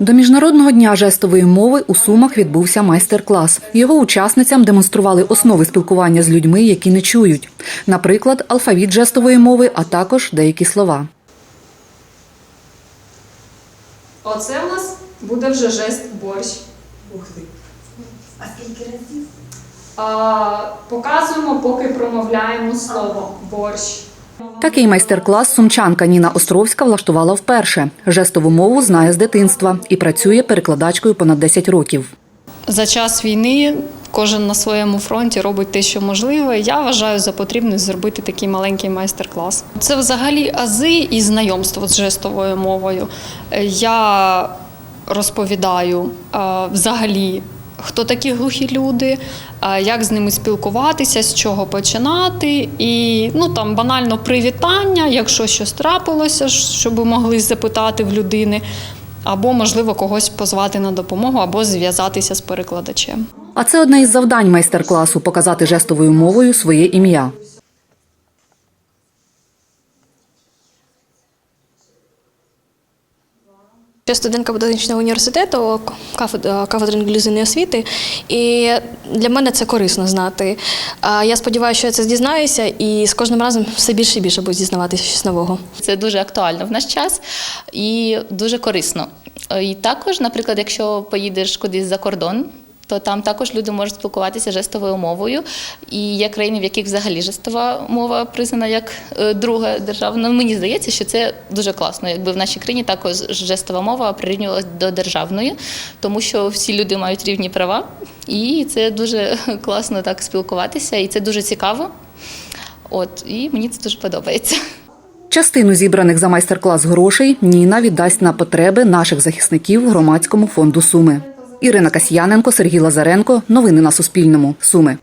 До міжнародного дня жестової мови у Сумах відбувся майстер-клас. Його учасницям демонстрували основи спілкування з людьми, які не чують. Наприклад, алфавіт жестової мови, а також деякі слова. Оце у нас буде вже жест борщ. Ух ти. А скільки разів? Показуємо, поки промовляємо слово борщ. Такий майстер-клас сумчанка Ніна Островська влаштувала вперше. Жестову мову знає з дитинства і працює перекладачкою понад 10 років. За час війни кожен на своєму фронті робить те, що можливе. Я вважаю за потрібне зробити такий маленький майстер-клас. Це взагалі ази і знайомство з жестовою мовою. Я розповідаю взагалі. Хто такі глухі люди, як з ними спілкуватися, з чого починати, і ну там банально привітання, якщо щось трапилося, щоб могли запитати в людини, або можливо когось позвати на допомогу, або зв'язатися з перекладачем. А це одне із завдань майстер-класу показати жестовою мовою своє ім'я. Я студентка педагогічного університету, кафедра, кафедри інклюзивної освіти, і для мене це корисно знати. Я сподіваюся, що я це дізнаюся, і з кожним разом все більше і більше буду дізнаватися щось нового. Це дуже актуально в наш час і дуже корисно. І також, наприклад, якщо поїдеш кудись за кордон. То там також люди можуть спілкуватися жестовою мовою. І є країни, в яких взагалі жестова мова признана як е, друга державна. Ну, мені здається, що це дуже класно. Якби в нашій країні також жестова мова прирівнювалася до державної, тому що всі люди мають рівні права, і це дуже класно так спілкуватися, і це дуже цікаво. От і мені це дуже подобається. Частину зібраних за майстер-клас грошей Ніна віддасть на потреби наших захисників громадському фонду Суми. Ірина Касьяненко, Сергій Лазаренко. Новини на Суспільному. Суми.